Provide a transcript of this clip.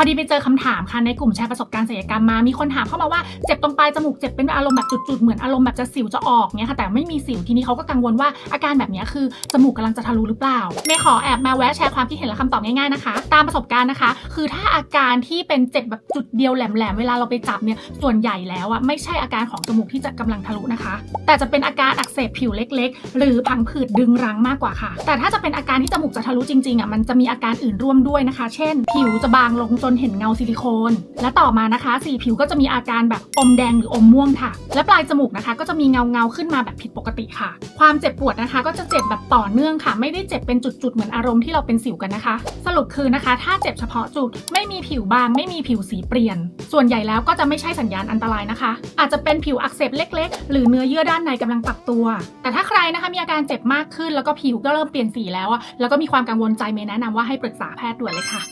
อดีไปเจอคำถามค่ะในกลุ่มแชร์ประสบการณ์ศัลยกรรมมา มีคนถามเข้ามาว่าเจ็บตรงปลายจมูกเจ็บเป็นอารมณ์แบบจุดๆเหมือนอารมณ์แบบจะสิวจะออกเนี่ยค่ะแต่ไม่มีสิวทีนี้เขาก็กังวลว่าอาการแบบนี้คือจมูกกำลังจะทะลุหรือเปล่าเมย์ขอแอบมาแวะแชร์ความคิดเห็นและคำตอบง่ายๆนะคะ ตามประสบการณ์นะคะ คือถ้าอาการที่เป็นเจ็บแบบจุดเดียวแหลมๆเวลาเราไปจับเนี่ยส่วนใหญ่แล้วอะไม่ใช่อาการของจมูกที่จะกำลังทะลุนะคะ แต่จะเป็นอาการอักเสบผิวเล็ก ๆ หรือพังผืดดึงรั้งมากกว่าค่ะ แต่ถ้าจะเป็นอาการที่จมูกจะทะลุจริงๆอะมันจะมีอาการอื่นร่วมด้วยนะคะ เช่น ผิวจะบางลงจนเห็นเงาซิลิโคน และต่อมานะคะสีผิวก็จะมีอาการแบบอมแดงหรืออมม่วงค่ะ และปลายจมูกนะคะ ก็จะมีเงาเงาขึ้นมาแบบผิดปกติค่ะ ความเจ็บปวดนะคะ ก็จะเจ็บแบบต่อเนื่องค่ะ ไม่ได้เจ็บเป็นจุดๆเหมือนอารมณ์ที่เราเป็นสิวกันนะคะ สรุปคือนะคะ ถ้าเจ็บเฉพาะจุด ไม่มีผิวบางไม่มีผิวสีเปลี่ยน ส่วนใหญ่แล้วก็จะไม่ใช่สัญญาณอันตรายนะคะ อาจจะเป็นผิวอักเสบเล็ก ๆ หรือเนื้อเยื่อด้านในกำลังปรับตัว แต่ถ้าใครนะคะมีอาการเจ็บมากขึ้นแล้วก็ผิวก็เริ่มเปลี่ยนสีแล้วอะแล้วก็มีความกังวลใจเมย์แนะนำว่าให้ปรึกษาแพทย์ด่วนเลยค่ะ